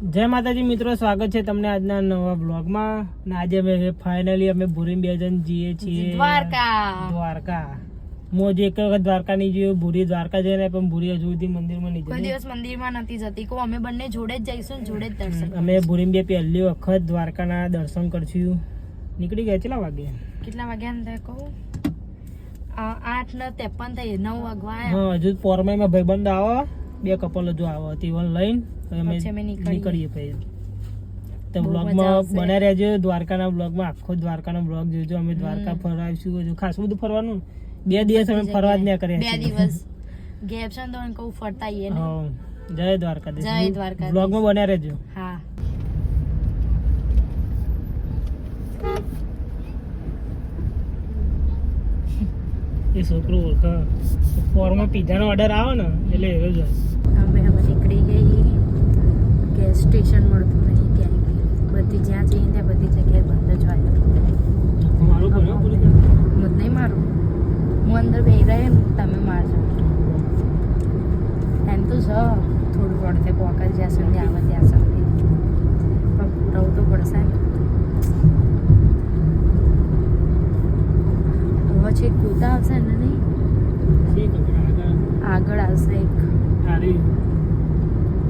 જય માતાજી મિત્રો સ્વાગત છે તમને આજના નવા બ્લોગમાં અને આજે અમે ફાઇનલી અમે ભૂરી બે જણ જઈએ છીએ. દ્વારકા. દ્વારકા. હું હજી એક વખત દ્વારકા નહીં જોયું ભૂરી દ્વારકા જઈને પણ ભૂરી હજુ સુધી મંદિરમાં નહીં કોઈ દિવસ મંદિરમાં નથી જતી. કો અમે બંને જોડે જ જઈશું ને જોડે જ દર્શન અમે ભૂરી બે પહેલી વખત દ્વારકાના દર્શન કરશું. નીકળી ગયા કેટલા વાગે? કેટલા વાગ્યા ને કહું? આઠ ને ત્રેપન થઈ નવ વાગવા હજુ પોરમાઈમાં ભાઈબંધ આવો. બે કપલ જો આવો તીવન લઈને અમે નીકળીએ. પછી તો બ્લોગમાં બને રહેજો દ્વારકાના બ્લોગમાં આખો દ્વારકાનો બ્લોગ જોજો. અમે દ્વારકા ફરાવીશું જો ખાસ બધું ફરવાનું. બે દિવસ અમે ફરવા જ ના કર્યા બે દિવસ. ગેપ છે તો કહું ફરતા આવીએ. જય દ્વારકા જય દ્વારકા બ્લોગમાં બને રહેજો. હા. એ છોકરો ઓળખે. ફોરમાં પીઝાનો ઓર્ડર આવે ને એટલે એવો જ હોય અમે હવે નીકળી ગઈ. ગેસ સ્ટેશન મળતું નહીં ક્યાંય બી. બધી જ્યાં જઈએ ત્યાં બધી જગ્યાએ બંધ જ હોય. હું નહીં મારું. હું અંદર બેહી રહે તમે મારજો એમ તો છે. થોડું વળતે પોકર જ્યાં સુધી આવે ત્યાં સુધી. પણ રહું તો પડશે પછી ગોતા આવશે ને નહીં? આગળ આવશે એક. તારી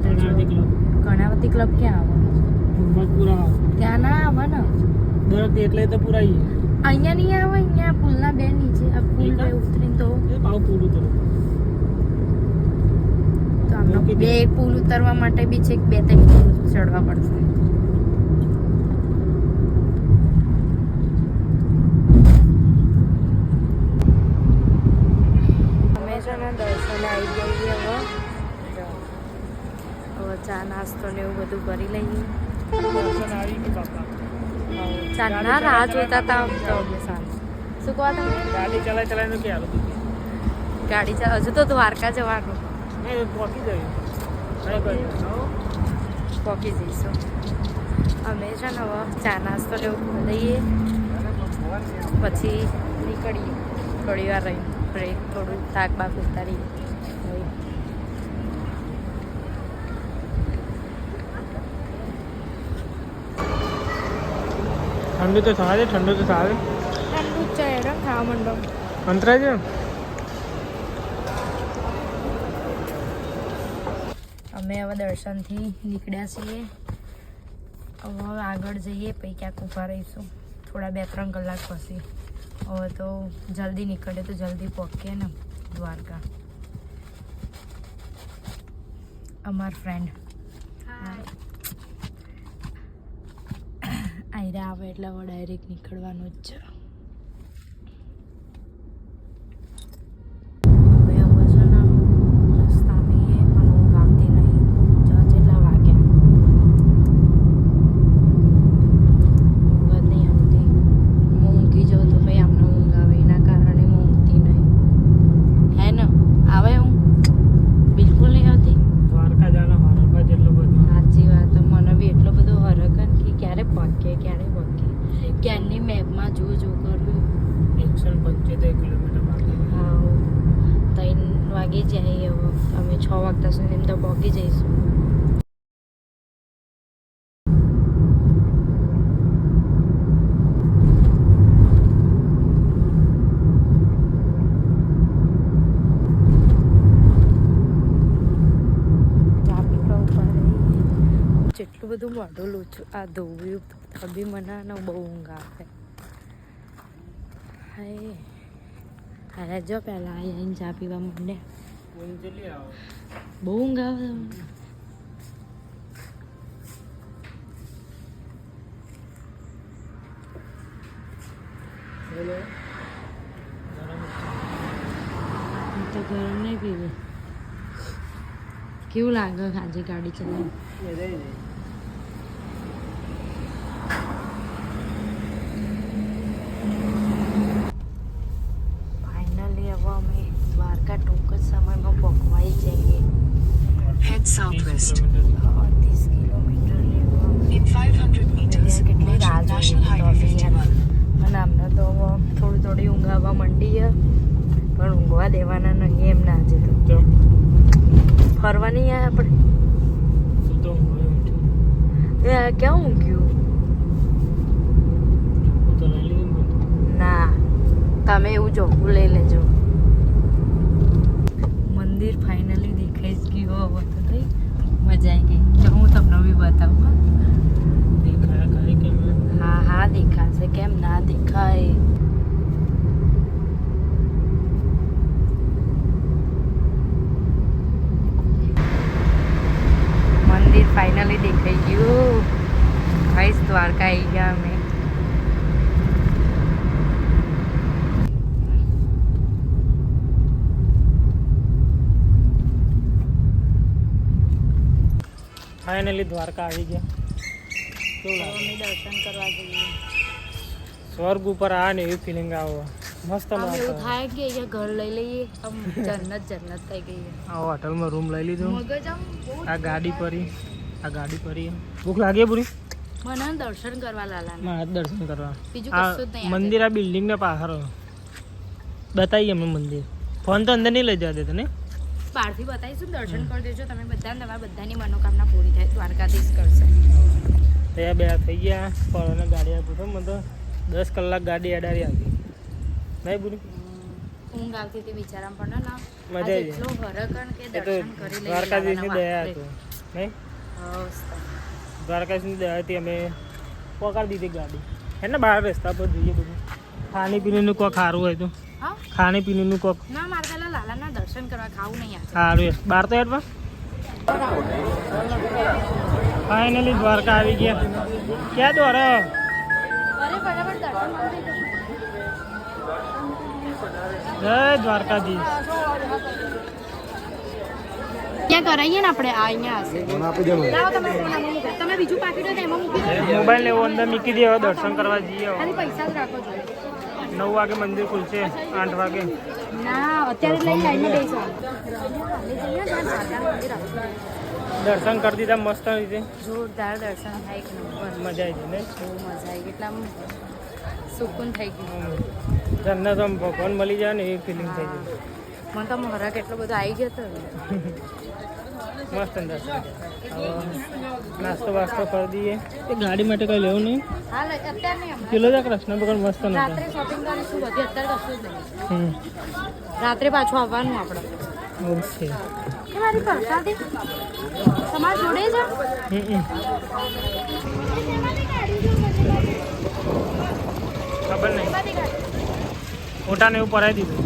કર્ણાવતી ક્લબ. કર્ણાવતી ક્લબ ક્યાં આવે હિંમતપુરા ત્યાં ના આવે ને દર એટલે તો પૂરા. અહીંયા નહીં આવે? અહીંયા પુલના બે નીચે. આ પુલ બે ઉતરીને તો. એ પાવ પૂરું ઉતરો. તો આમનો બે. પુલ ઉતરવા માટે બી છેક બે ત્રણ પુલ ચડવા પડશે અમે છે ને દર્શને આવી જઈએ હવે જો. હવે ચા નાસ્તો ને એવું બધું કરી લઈએ. ચાના રાહ જોતા હતા તો શું કહો તમે? ગાડી ચલાય ચલાવીને ક્યાં ગાડી ચાલ હજુ તો દ્વારકા જવાનું. પોકી જઈશું. અમે છે ને હવે ચા નાસ્તો ને એવું લઈએ. પછી નીકળીએ. થોડી વાર રહી બ્રેક થોડું થાક બાક ઉતારીએ હોય. ઠંડુ તો થાય ઠંડુ તો થાય. ઠંડુ જ છે એને ખાવા માંડો. અંતરાય છે અમે હવે દર્શનથી નીકળ્યા છીએ. હવે આગળ જઈએ પછી ક્યાંક ઊભા રહીશું. થોડા બે ત્રણ કલાક પછી. હવે તો જલ્દી નીકળે તો જલ્દી પહોંચીએ ને દ્વારકા. અમાર ફ્રેન્ડ આયરા આવે એટલે હવે ડાયરેક્ટ નીકળવાનું જ છે હવે હવે છે ને રસ્તામાં એ પણ ઊંઘ આવતી નહીં જો જેટલા વાગ્યા ઊંઘ જ નહીં આવતી હું ઊંઘી જાઉં તો ભાઈ આમને ઊંઘ આવે એના કારણે હું ઊંઘતી નહીં હે ને આવે હું બિલકુલ નહીં આવતી દ્વારકા જાનો હરખા જેટલો બધો સાચી વાત મને બી એટલો બધો હરકન કે ક્યારે પહોંચીએ ક્યારે પહોંચીએ ક્યારની મેપમાં જો જો કર્યું એકસો ને પંચોતેર કિલોમીટર બાકી હા ત્રણ વાગે જઈએ હવે અમે છ વાગતા સુધી એમ તો પહોંચી જઈશું ચા પીવા ઊભા રહીએ. જેટલું બધું મોઢું લૂછું આ ધોવ્યું. તો બી મને ને બહુ ઊંઘ આવે હાય. હારે જો પહેલાં આવીને ચા પીવા આવે બહુ ઊંઘ આવે તમને તો ગરમ નહીં પીવું. કેવું લાગે ખાજી ગાડી ચલાવી એ રહી ને ફાઇનલી હવે અમે દ્વારકા ટૂંક જ સમયમાં પહોંચવાઈ જઈએ Head southwest. ત્રીસ કિલોમીટર લેવા In 500 meters, કેટલી રાહ Merchant જોઈ National તો Highway બી યાર. 51. અને અમને તો હવે થોડી થોડી ઊંઘ આવવા માંડી છે પણ ઊંઘવા દેવાના નહીં એમ ના આજે તો તો ફરવા નહીં આવ્યા આપણે તું તો ઊંઘવા ઉઠ્યો. એ આ ક્યાં મૂક્યું તો લઈ લીધું ને બધું. ના તમે એવું જોવું લઈ લેજો મંદિર ફાઇનલી દેખાઈ જ ગયું હવે તો કઈ મજા આવી ગઈ જો હું તમને બી બતાવું હા. દેખાયા ખરી કે મેં? હા હા દેખાશે કેમ ના દેખાય મંદિર ફાઇનલી દેખાઈ ગયું ભાઈ દ્વારકા આવી ગયા અમે ફાઇનલી દ્વારકા આવી ગયા. દર્શન કરવા જઈએ. સ્વર્ગ ઉપર આ ને એવી ફિલિંગ આવે. મસ્ત એવું થાય કે અહીંયા ઘર લઈ લઈએ આમ જન્નત જન્નત થઈ ગઈ આ હોટલમાં રૂમ લઈ લીધો. આ ગાડી પરી. આ ગાડી પરી. ભૂખ લાગે પૂરી? મને દર્શન કરવા લાલા મારા દર્શન કરવા. બીજું કશું જ નહીં મંદિર આ બિલ્ડિંગ ને પાછળ બતાવીએ અમે મંદિર. ફોન તો અંદર નહીં લઈ જવા દેતો ને બહારથી બતાવીશું દર્શન કરી દેજો. તમે બધા તમારા બધાની મનોકામના પૂરી થાય. દ્વારકાધીશ કરશે. ત્યાં બે થઈ ગયા. પરોને ગાડી આપું તો મને તો દસ કલાક ગાડી અડાડી આવી નહીં બોલું ઊંઘ આવતી હતી બિચારા પણ ના મજા આવી લઈએ દ્વારકાધીશની દયા હતું. નહીં? વાસરે. દ્વારકાધીશની દયાથી અમે પકડી દીધી ગાડી. એને બહાર રસ્તા પર જોઈએ બધું. ખાણી પીણીનું કોક સારું હોય તો. હા? ખાણી પીણીનું કોક. ના મારે પેલા લાલાના દર્શન કરવા ખાવું નહીં સારું બહાર તો હેઠ ફાઇનલી દ્વારકા આવી ગયા. ક્યાં દ્વારા. જય દ્વારકાધીશ. ક્યાં કરાવીએ ને આપણે? આ અહીંયા હશે. લાવો તમે ફોન તમે બીજું પાકીટ હોય એમાં મૂકી દો. મોબાઈલ ને અંદર મૂકી દેવો દર્શન કરવા જઈએ ખાલી પૈસા જ રાખો છો. નવ વાગે મંદિર ખુલશે આઠ વાગે. ના અત્યારે લઈ લાઈનમાં જઈએ આવું. દર્શન કરી દીધા મસ્ત રીતે. જોરદાર દર્શન થાય એક નંબર. મજા આવી ને બહુ મજા આવી કેટલા સુકૂન થઈ ગયું. જન્નત આમ ભગવાન મળી જાય ને એ ફિલિંગ થઈ ગઈ. મને તો મારા કેટલો બધો આવી ગયો હતો. મસ્ત અંદર. નાસ્તો વાસ્તો કરી દઈએ. એ ગાડી માટે કઈ લેવું નહીં? કિલો જ અત્યારે નહીં જા કૃષ્ણ ભગવાન મસ્ત નથી રાત્રે શોપિંગ કરીશું બધી અત્યારે કશું જ નહીં. રાત્રે પાછું આવવાનું આપણે ઓકે. એ મારી પ્રસાદી? જોડે છે? હમ હમ. ખબર નહીં. મોટાને એવું પરાઈ દીધું.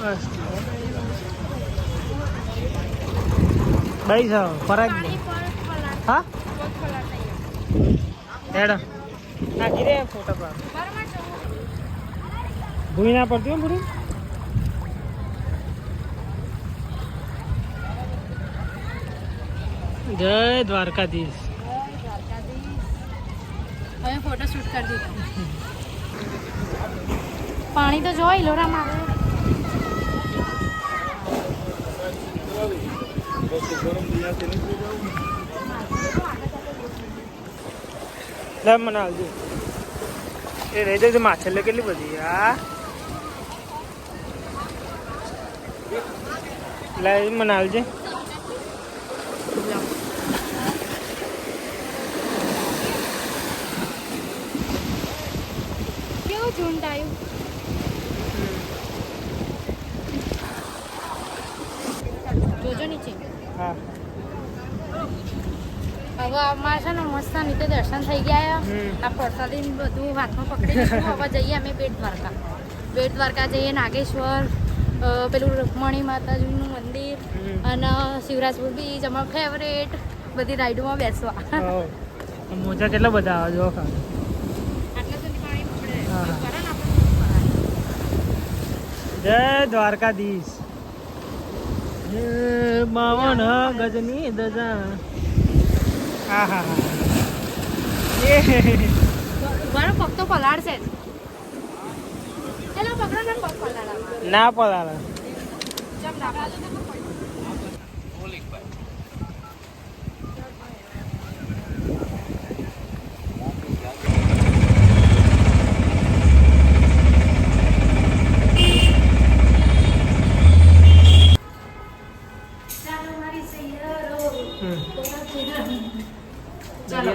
બસ. ભાઈ જાઓ પલાળ- હા હેડો ના ગીરે ફોટા પર? ભૂઈ ના પડતી હોય પૂરી જય દ્વારકાધીશ હવે ફોટો શૂટ કરી દીધો પાણી તો જોઈ લોરા મારે લે મને એ રહી જાય માછલે કેટલી બધી આ લે મને કેવું ઝુંડ આવ્યું જોજો નીચે હા હવે અમારે છે ને મસ્ત રીતે દર્શન થઈ ગયા આ પ્રસાદી બધું હાથમાં પકડી હવે જઈએ અમે બેટ દ્વારકા. બેટ દ્વારકા જઈએ નાગેશ્વર પેલું રૂકમણી માતાજીનું મંદિર અને શિવરાજપુર બીચ અમારો ફેવરેટ બધી રાઈડોમાં બેસવા. મોજા કેટલા બધા આવે જો જય દ્વારકાધીશ. જય ગજની દજા હા હા મારો પગ તો પલાળશે જ. ને પગ પલાળવા ના પડાવે ચમ ના પાડો. ચાલો મારી સૈયરો હમ દરિયે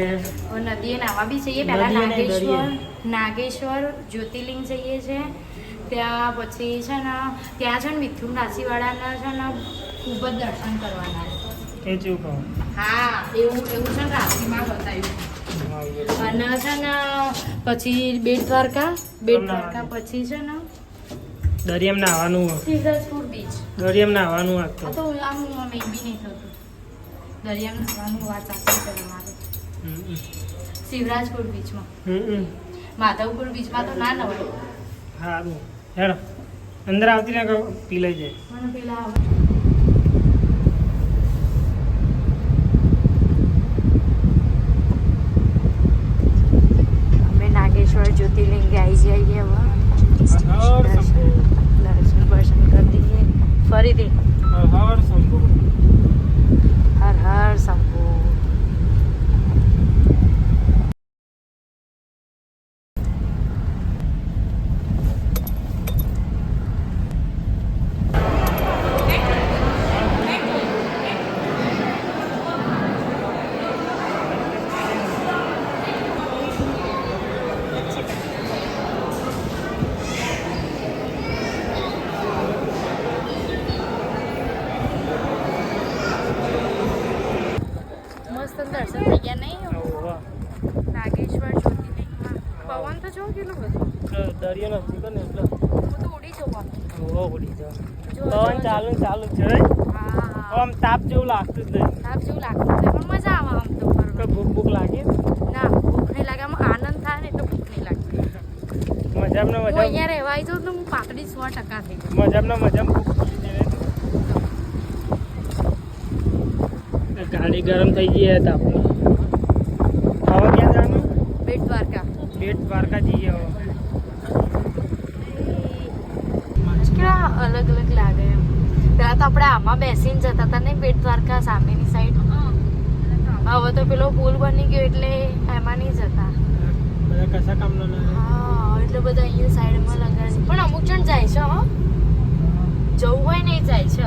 જઈએ નદીએ નાવા બી જઈએ. પહેલા નાગેશ્વર નાગેશ્વર જ્યોતિર્લિંગ જઈએ છે. ત્યાં પછી છે ને ત્યાં છે ને મિથુન રાશિવાળાના છે ને ખૂબ જ દર્શન કરવાના. એ જ કહું. હા એવું એવું છે ને રાશિમાં બતાવ્યું. અને છે ને પછી બેટ દ્વારકા બેટ દ્વારકા પછી છે ને દરિયામ નાવાનું સિદ્ધરપુર બીચ દરિયામ નાવાનું આ તો આમ મેં બી નહીં થતું. દરિયામ નાવાનું વાત સાચી છે તમારે શિવરાજપુર બીચમાં. હમ માધવપુર બીચમાં તો ના નવાય. સારું હેડો. અંદર આવતી ને પી લઈ જાય મને પેલા અમે નાગેશ્વર જ્યોતિર્લિંગે આવી જઈએ હવે. દર્શન દર્શન કરી દઈએ. ફરીથી હર શંભુ હર હર શંભુ મસ્ત દર્શન થઈ ગયા નહીં ઓવા. નાગેશ્વર જ્યોતિર્લિંગમાં પવન તો જો કેટલું બધું દરિયો નથી એટલે. તો ઉડી જવું ઓવા ઉડી જાવ જો, પવન ચાલુ ચાલુ છે? આમ તાપ જેવું લાગતું જ નહીં. તાપ જેવું લાગતું છે પણ મજા આવે આમ તો ફરવા. ભૂખ ભૂખ લાગે? ના ભૂખ નહીં લાગે આમાં આનંદ થાય ને તો ભૂખ નહીં લાગતી. મજામાં ને અહીંયા રહેવા આવી જાઉં તો હું સો ટકા થઈ જાઉં. મજામાં ને મજામાં? ગાડી ગરમ થઈ ગઈ હતી આપણી હવે ક્યાં જવાનું? બેટ દ્વારકા. બેટ દ્વારકા જઈએ હવે કેવા અલગ અલગ લાગે એમ પેલા તો આપણે આમાં બેસીને જતા હતા ને બેટ દ્વારકા સામેની સાઈડ હવે તો પેલો પુલ બની ગયો એટલે એમાં નહીં જતા. કશા હા એટલે બધા અહીંયા સાઈડમાં લગાડે પણ અમુક જણ જાય છે હો. જવું હોય નહીં જાય છે.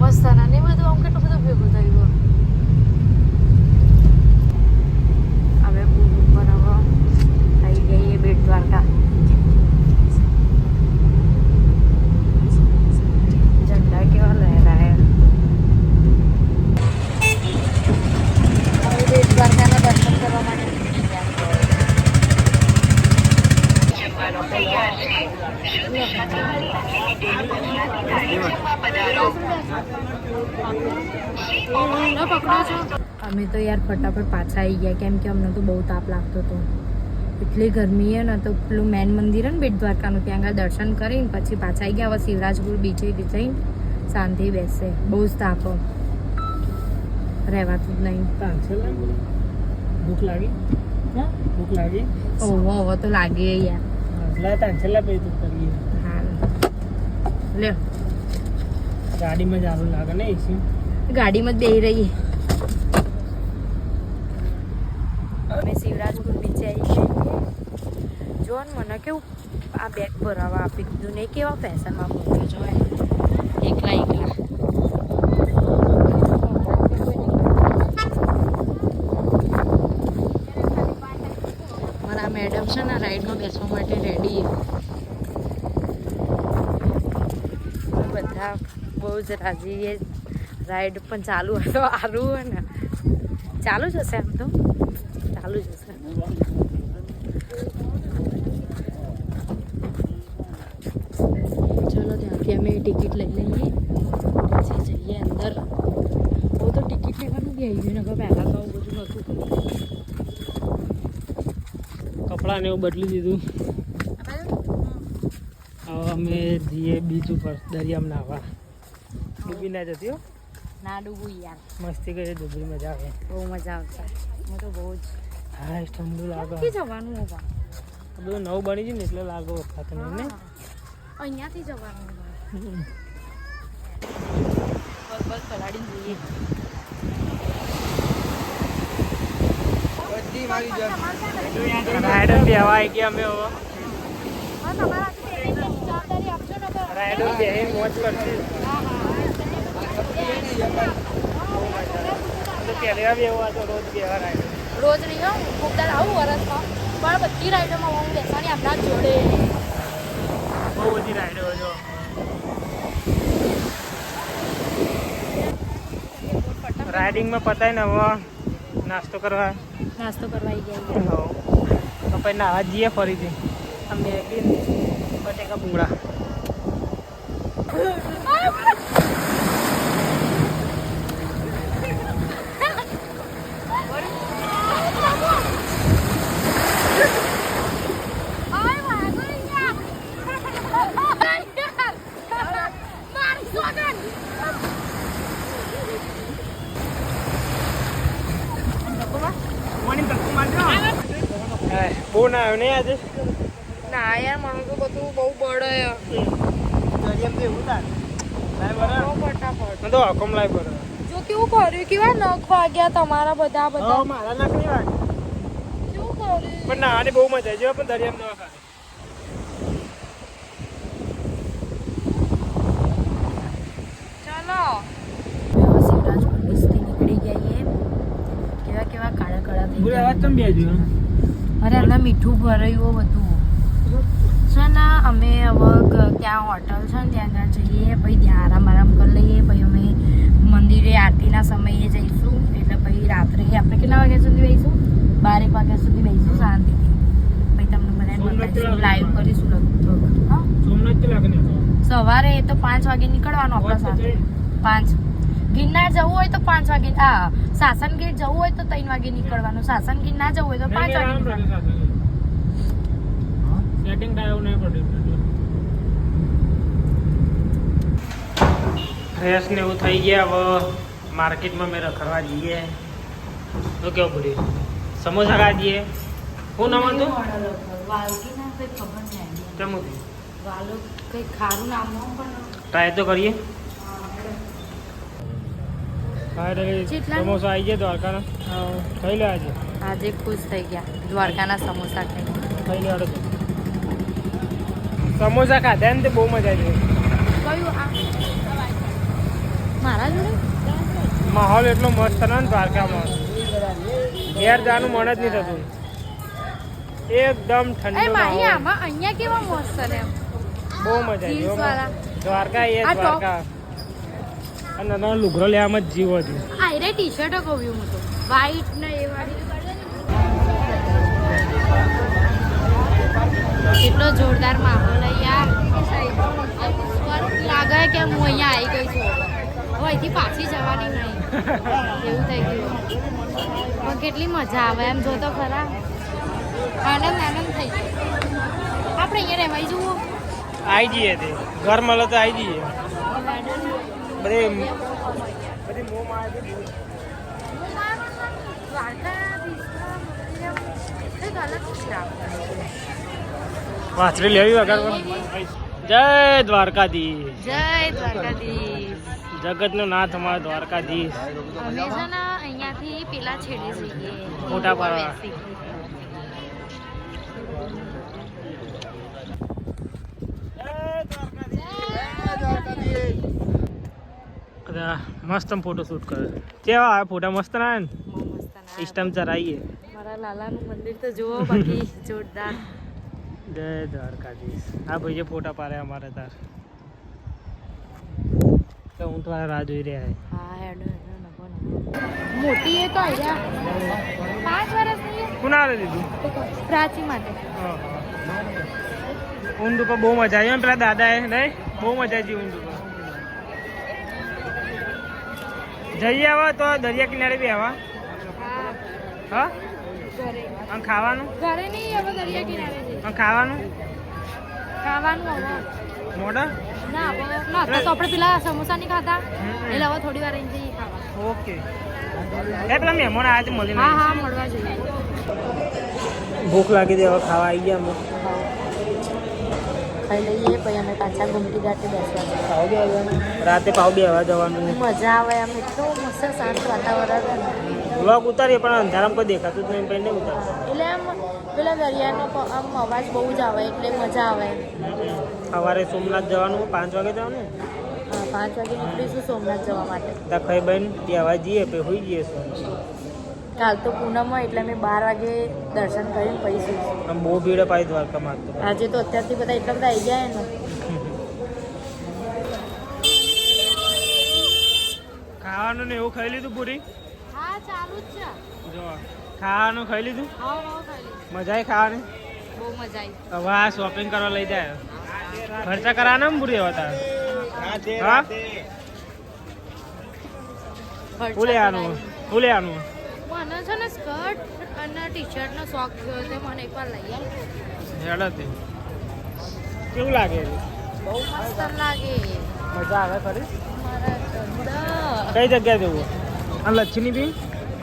મસ્ત ના નહીં બધું આમ કેટલું બધું ભેગું થયું હવે પુલ ઉપર હવે આવી ગઈએ બેટ દ્વારકા. અમે તો યાર ફટાફટ પાછા આવી ગયા. કેમ કે અમને તો બહુ તાપ લાગતો હતો. એટલી ગરમી હે ને, તો પેલું મેન મંદિર ને બેટ દ્વારકાનું ત્યાં આગળ દર્શન કરીને પછી પાછા આવી ગયા. હવે શિવરાજપુર બીચે જઈને શાંતિ બેસે બહુ જ તાપો. રહેવાતું જ નહીં. ભૂખ લાગી? હા? ભૂખ લાગી? ઓહો હવે તો લાગે યાર. લા તાંછેલા પછી તું કરીએ. હા લે ગાડીમાં જ આવું લાગે ને એસી ગાડીમાં જ બેહી રહીએ. અમે શિવરાજપુર બીચે આવી જઈએ જો ને મને કેવું આ બેગ ભરાવા આપી દીધું. ને કેવા ફેશનમાં મૂક્યો જોવાય. એકલા એકલા. મારા મેડમ છે ને રાઈડમાં બેસવા માટે રેડી બધા બહુ જ રાજી એ રાઈડ પણ ચાલુ હોય તો સારું ને. ચાલુ જ હશે એમ તો. ચાલુ જ હશે. ચલો ત્યાંથી અમે ટિકિટ લઈ લઈએ પછી જઈએ અંદર બહુ તો ટિકિટ લેવાનું બી આવી ગયું ને હવે પહેલાં તો બધું હતું કપડાં ને એવું બદલી દીધું. હવે અમે જઈએ બીચ ઉપર દરિયામાં નાહવા. ડૂબી ના જતી હો? ના ડૂબું યાર. મસ્તી કરીએ ડૂબી મજા આવે. બહુ મજા આવશે. હું તો બહુ જ. હા ઠંડુ લાગે. જવાનું હોવા? બધું નવું બની ગયું ને એટલે લાગો વખત ને અહીંયાથી જવાનું. બસ બસ પલાડીને જઈએ. રાયડર બી હવા આવી ગયા અમે હવે. રાયડર બે મોજ કરશે. તો પહેલી હતો રોજ બે વાર રોજ નહીં હું ખૂબ દર આવું વરસમાં. પણ બધી રાઈડોમાં હું બેસવાની આપણા જોડે. બહુ બધી રાઈડો જો. રાઇડિંગમાં પતાય ને હવે નાસ્તો કરવા. નાસ્તો કરવા આવી ગયા તો પછી નાવા જઈએ ફરીથી. અમે બટેકા ભૂંગળા હાય, બહુ ના આવ્યો નહીં આજે? ના યાર મને તો બધું બહુ બળે ફટાફટ. તો હકમ લાય બરો જો કેવું કર્યું? કેવા નખ વાગ્યા તમારા બધા બધા? મારા નાક નહીં વાગે કેવું કર્યું? પણ નાવાની બહુ મજા આવી. પણ દરિયામાં દવા ખાધી નીકળી ગયા એ કેવા કેવા કાળા કાળા થઈ ગયા? અરે મીઠું ભરાયું બધું. છે ને અમે હવે ત્યાં હોટલ છે ને ત્યાં આગળ જઈએ પછી ત્યાં આરામ આરામ કરી લઈએ પછી અમે મંદિરે આરતીના સમયે જઈશું એટલે પછી રાત્રે આપણે કેટલા વાગ્યા સુધી બેસીશું? બારેક વાગ્યા સુધી બેસીશું શાંતિથી. પછી તમને બધા બતાવીશું. લાઈવ કરીશું લગભગ. સવારે તો પાંચ વાગે નીકળવાનું આપણા સાથે. પાંચ ગિરનાર જવું હોય તો પાંચ વાગે હા સાસણ ગીર જવું હોય તો ત્રણ વાગે નીકળવાનું. સાસણ ગીર ના જવું હોય તો પાંચ વાગે નીકળવાનું. સેટિંગ ડાયો નહીં પડ્યું ફ્રેશ ને એવું થઈ ગયા હવે માર્કેટમાં મેં રખડવા જઈએ. તો કેવું પડ્યું? સમોસા ખાધીએ જઈએ. શું નામ હતું? કંઈ ખબર નહીં idea. કેમ હતું? વાલો કંઈ ખારું નામ પણ ટ્રાય તો કરીએ. સમોસા આવી ગયા દ્વારકાના. ખાઈ લે આજે. આજે ખુશ થઈ ગયા. દ્વારકાના સમોસા ખાઈ. લે સમોસા ખાધા ને તે બહુ મજા આવી કયું આ? મારા જોડે? માહોલ એટલો મસ્ત ને દ્વારકામાં. ઘેર જવાનું મન જ નહીં થતું. એકદમ એ માહોલ. અહીંયા કેવા મસ્ત ને બહુ મજા આવી દ્વારકા એ દ્વારકા. અને નાનો લુગરો લેવામાં જ જીવ હતું આ રે ટી શર્ટો કહ્યું હું તો. વ્હાઈટ ને એ વાળી. કેટલો જોરદાર માહોલ યાર લાગે કે હું અહીંયા આવી ગઈ છું. હવે અહીંથી પાછી જવાની નહીં. એવું થઈ ગયું. પણ કેટલી મજા આવે એમ જોતો ખરા. આનંદ આનંદ થઈ આપણે અહીંયા રહેવાય જુઓ. આવી જઈએ તે. ઘર મળે તો આવી જઈએ. બધી. વાછરી લેવી વગર જય દ્વારકાધીશ. જય દ્વારકાધીશ. જગતનો નાથ અમારા દ્વારકાધીશ. અમે છે ને અહીંયાથી પેલા છેડે જઈએ ફોટા પાડવા. બેસી. બધા મસ્ત ફોટો શૂટ કર્યો કેવા આવે ફોટા મસ્ત ના ના સિસ્ટમ ચરાઈએ. મારા લાલાનું મંદિર તો જુઓ બાકી જોરદાર. જય દ્વારકાધીશ. આ ભાઈએ ફોટા પાડે અમારે તાર. તો હું તો આ રાહ જોઈ રહ્યા હા હેડો મોટી એ તો આવ્યા પાંચ વર્ષની કુનારે લીધું પ્રાચી માટે. ઊંઘ પર બહુ મજા આવી. પેલા દાદા એ નહીં? બહુ મજા આવી ઊંઘ ઉપર જઈએ આવા તો દરિયા કિનારે બી આવા. હા. હા? અને ખાવાનું? ઘરે નહીં હવે દરિયા કિનારે અને ખાવાનું? ખાવાનું હવે. મોડા? ના હવે ના તો આપણે પેલા સમોસા નહીં ખાતા. એટલે હવે થોડી વાર અહીં જઈએ ખાવા. ઓકે. એ પેલા મહેમાન આજે મળી હા હા મળવા જઈએ. ભૂખ લાગી દે હવે ખાવા આવી ગયા ખાઈ લઈએ પછી અમે પાછા ગુમટી ઘાટે બેસવા જઈએ. ખાવા બે રાતે પાવ બે હવા જવાનું. મજા આવે આમ એટલું મસ્ત શાંત વાતાવરણ વ્લોગ ઉતારીએ પણ અંધારામાં કોઈ દેખાતું જ નહીં પહેલે ઉતાર એટલે આમ પેલા દરિયાનો આમ અવાજ બહુ જ આવે એટલે મજા આવે. સવારે સોમનાથ જવાનું પાંચ વાગે જવાનું? પાંચ વાગે નીકળીશું સોમનાથ જવા માટે. દખાઈ બેન ત્યાં જઈએ પછી હોઈ જઈએ શું કાલ તો પૂનમ હોય એટલે અમે બાર વાગે દર્શન કરીને પછી સૂઈશું બહુ ભીડ પાઈ દ્વારકામાં આજે તો અત્યારથી બધા એટલા બધા આવી ગયા ને ખાવાનું ને એવું ખાઈ લીધું પૂરી? હા ચાલુ જ છે. જો ખાવાનું ખાઈ લીધું? મજા આવી ખાવાની? બહુ મજા આવી હવે આ શોપિંગ કરવા લઈ જાય. ખર્ચા કરાના ને પૂરી હતા હા? ફૂલે આનું હું લેવાનું? મને છે ને સ્કર્ટ અને ટી શર્ટનો શોખ થયો તે મને એકવાર લઈ આવ. કેવું લાગે? બહુ મસ્ત લાગે. મજા આવે ખરી કઈ જગ્યાએ જવું? આ લચ્છીની બી?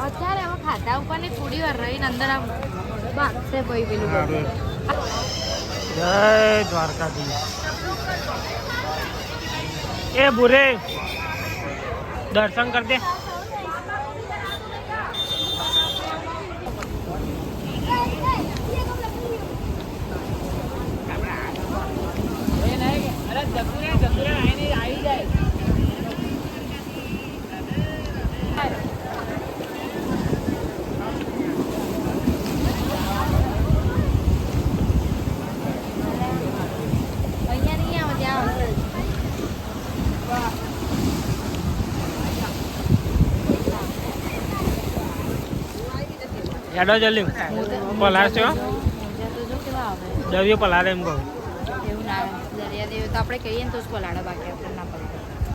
અત્યારે હવે ખાતા ઉપરની થોડી વાર રહીને અંદર આમ બાગશે ભાઈ પેલું જય દ્વારકાધીશ. એ બુરે દર્શન કરતે અહીંયા નહીં આવે ત્યાં આવશે. હેડો જલ્દી આવે દરિયો પલારે એમ કહું. દરિયા દેવ તો આપણે કહીએ ને તો જ પલાળે બાકી પલાળે